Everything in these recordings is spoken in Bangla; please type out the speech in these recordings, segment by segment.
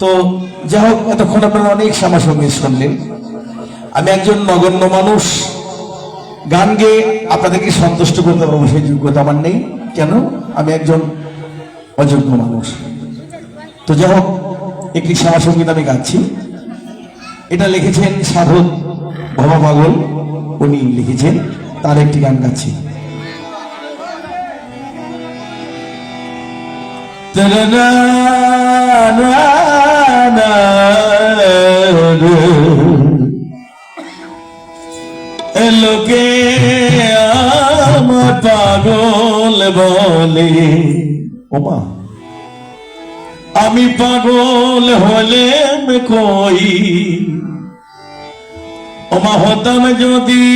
তো যাই হোক, এতক্ষণ আপনারা অনেক শ্যামাসঙ্গীত শুনলেন। আমি একজন নগণ্য মানুষ। গান গেয়ে আপনাদেরকে সন্তুষ্ট করতে পারব, সেই যোগ্যতা আমার নেই। কেন? আমি একজন অযোগ্য মানুষ। তো যাই হোক, একটি শ্যামাসঙ্গীত আমি গাচ্ছি। এটা লিখেছেন সাধক ভবা পাগল। উনি লিখেছেন, তার একটি গান গাচ্ছি। লোকে আমার পাগল বলে। ওমা আমি পাগল হলে কই? ওমা হতাম যদি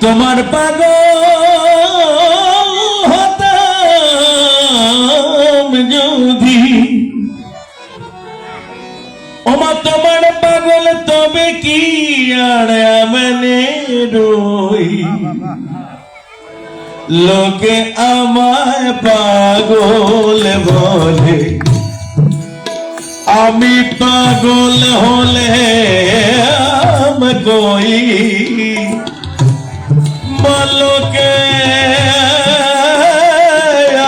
তোমার পাগল লোকে আমায় পাগল বলে। আমি পাগল হলে আম কই? লোকে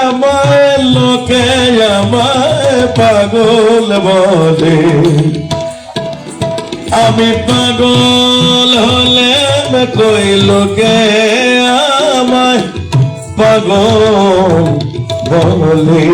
আমায় লোকে আমায় পাগল বলে। আমি পাগল হলে কই? লোকে আমায় পাগল বলে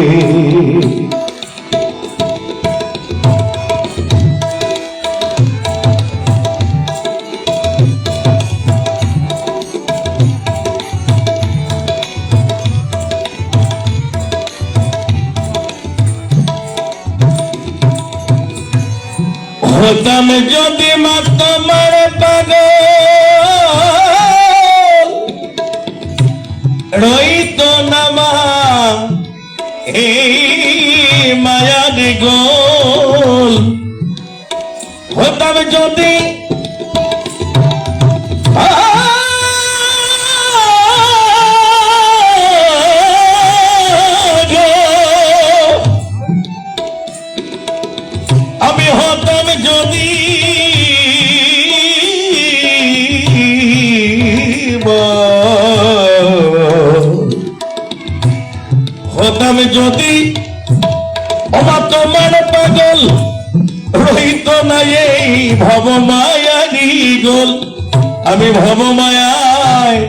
হতাম যদি মা তোমার পাগল রইত নামা এই মায়ার গোল। হতাম যদি আমি ভব মায়ায়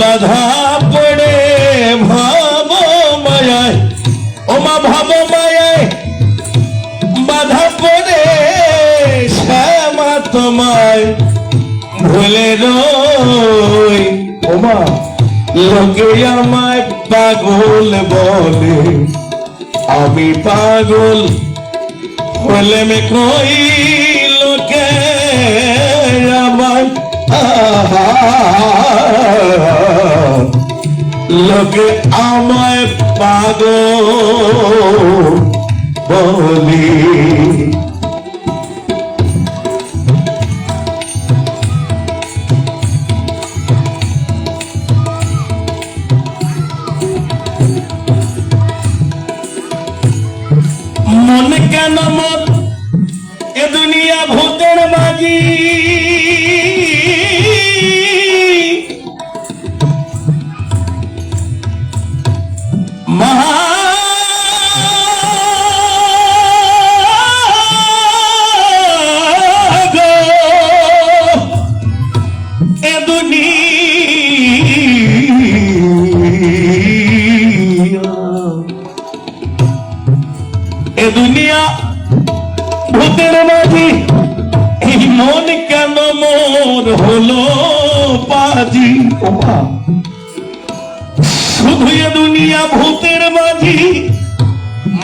বাধা পড়ে ভব মায়ায় ওমা ভব মায়ায় বাধা পড়ে শ্যামা তোমায়, ভুলে রই। ওমা, লোকে আমায় পাগল বলে, আমি পাগল হলে মে কই? লোকে আমায় পাগল বলি। মহা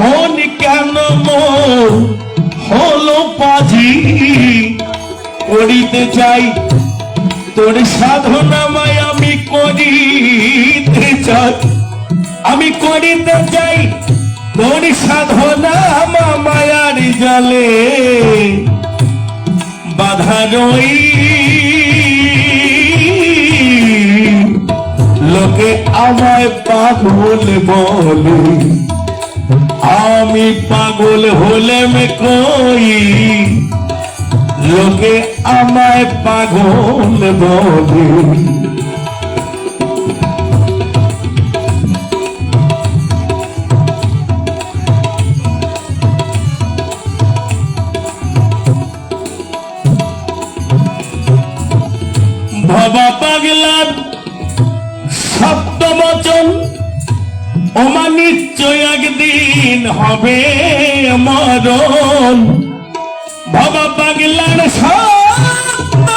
মন কেন মোর হলো পাজি করিতে চাই তোর সাধনামায় আমি করিতে চাই। আমি করিতে চাই তোর সাধনা মা মায়ার জালে। বাধা রই লোকে আমায় পাগল বলে। আমি পাগল হলে মে কই? লোকে আমায় পাগল বলে। ওমা নিশ্চয় একদিন হবে মরণ। ভবা পাগলার সপ্ত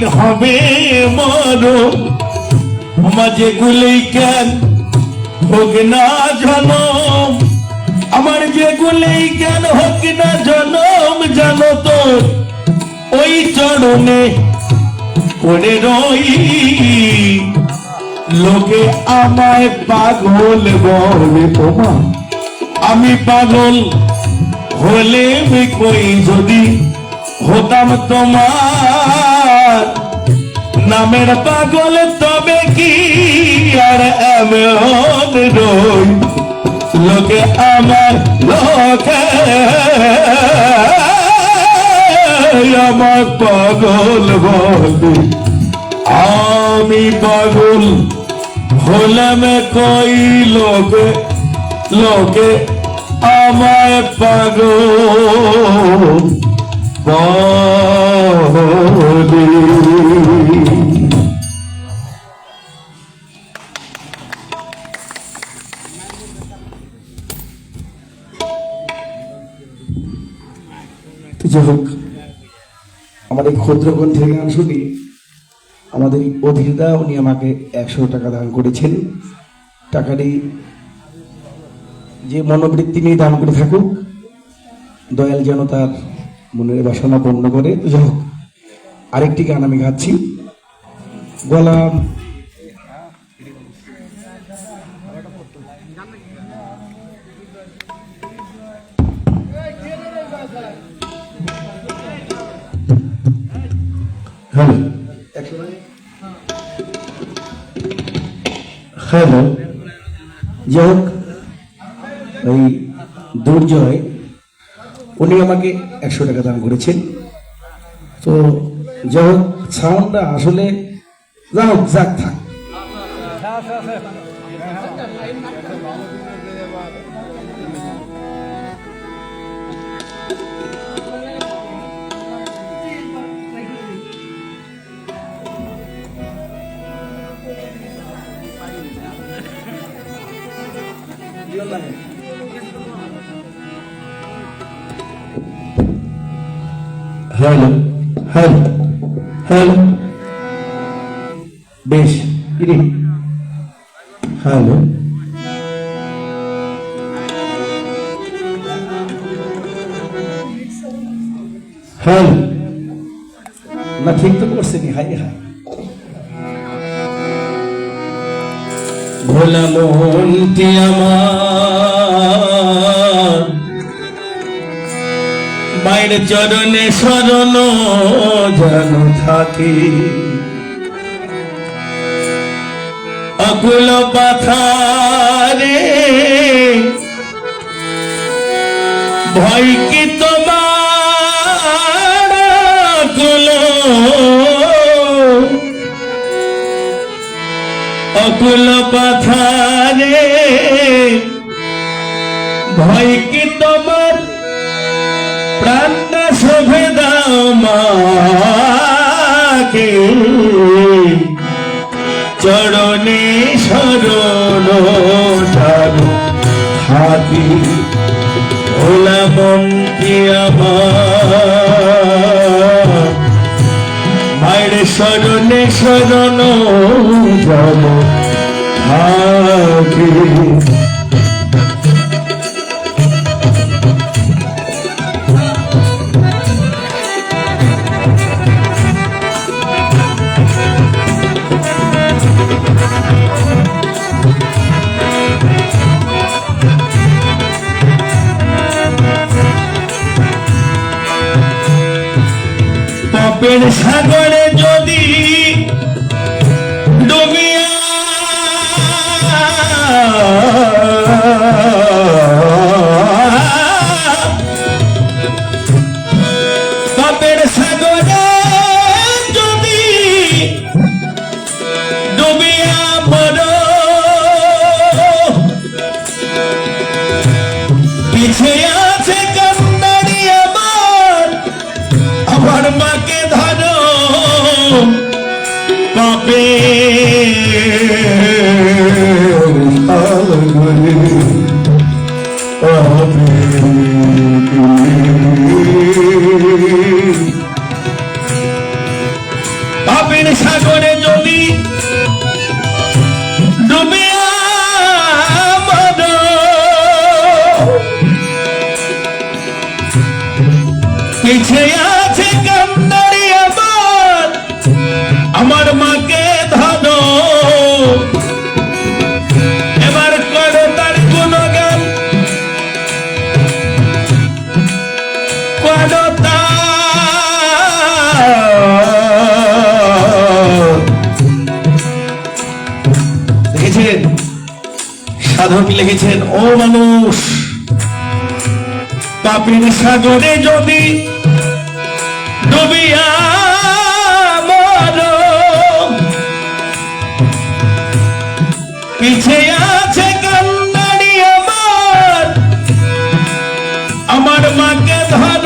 একদিন হবে মর মাঝে গুলি কেন? হোক না জনম। আমার যে গুলি কেন? হোক না জনম, জানো তো। ওই চরণে করে রই। লোকে আমায় পাগল বলে তোমা আমি পাগল হলে কই? যদি হতাম তোমার নামের পাগল তবে কি? আর এমন রই লোকে আমার লোকে। আমার পাগল বলে আমি পাগল হলাম কই লোকে? লোকে আমায় পাগল। যাই হোক এই ক্ষুদ্র গ্রন্থের গান শুনি আমাদের অধীরদা উনি আমাকে একশো টাকা দান করেছেন। টাকাটি যে মনোবৃত্তি নিয়ে দান করে থাকুক, দয়াল যেন তার মনের বাসনা পূর্ণ করে। যাই হোক, আরেকটি গান আমি গাচ্ছি। গলা হ্যালো। হ্যালো। যাই হোক, ওই দুর্জয় উনি আমাকে একশো টাকা দান করেছেন। তো যাই হোক সাউন্ডটা আসলে যাই হোক, যাক থাক। হ্যালো হ্যালো হ্যালো বেশ ইরে হ্যালো হ্যালো না ঠিক তো করছেনি হাই হাই ভোলা মোহনটি আমার বাইরে চরণে শরণ যেন থাকে। অকুল পাথারে ভয় কি তোমার অকুল। অকুল পাথারে ভয় কি তোমার শোভে দাও মাকে চরণে শরণ থাকি ভোলা মন্ত্রী আমার। মায়ের শরণে শরণ যাব থাকি পাপের সাগরে লিখেছেন ও মানুষ পাপের সাগরে যদি ডুবিয়া পিছে আছে কান্নাড়ি আমার আমার মাকে ধরো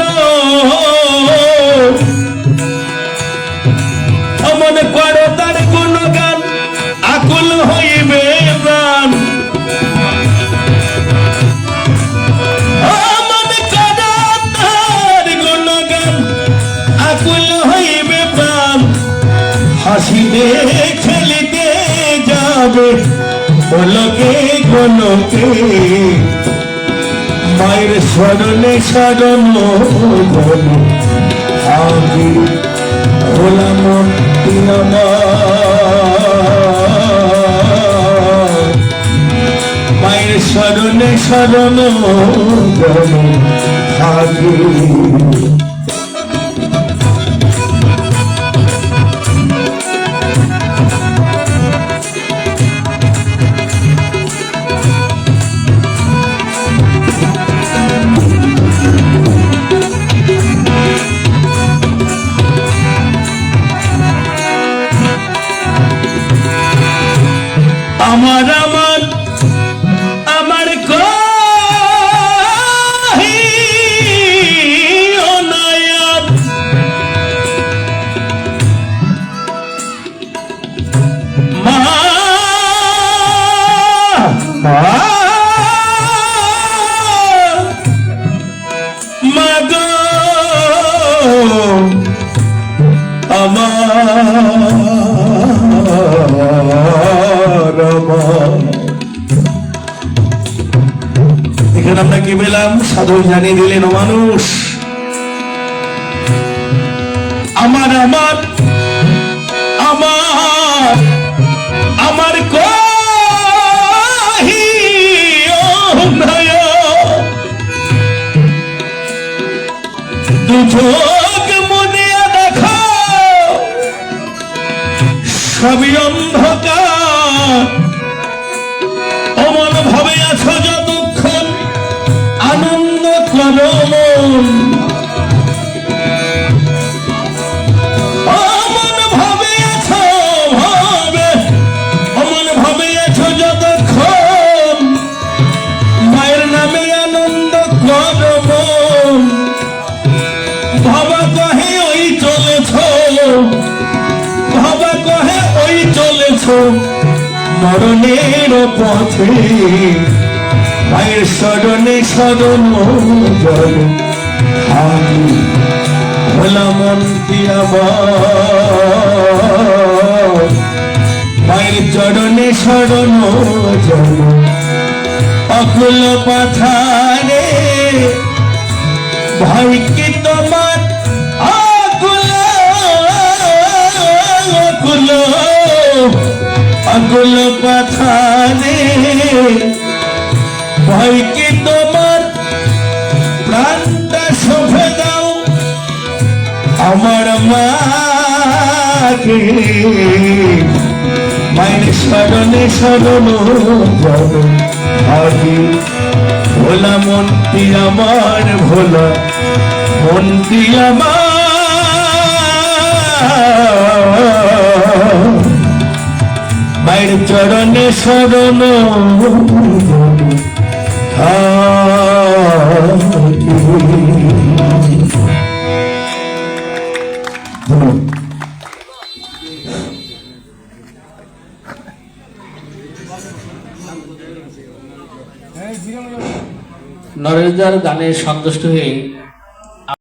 হাসিতে খেলিতে যাবে বলকে গলকে মায়ের স্মরণে স্মরণ আমি হলাম মায়ের স্মরণে স্মরণ বল থাকি আমার আমার মাগো আমার। আমরা কি পেলাম? সাধু জানিয়ে দিলেন মানুষ। আমার আমার আমার আমার দুচোখ মুনিয়া দেখো, সবই অন্ধকার। অমন ভাবে আছো যতক্ষণ ভাবে আছো ভাবে। অমন ভাবে আছো মায়ের নামে আনন্দ করো মন। ভাবা কহে ওই চলেছ। ভাবা কহে ওই চলেছ। মরণের পথে মায়ের স্মরণে স্মরণ জল আমি ভোলা মন্ত্রী আমার। মায়ের চরণে শরণ জল অকুল পাথারে ভাইকে মায়ের স্মরণে স্মরণ আগে ভোলা মন্ত্রী আমার ভোলা মন্ত্রী আমার মায়ের চরণে স্মরণ থাকি নরেন্দ্র গানে সন্তুষ্ট হয়ে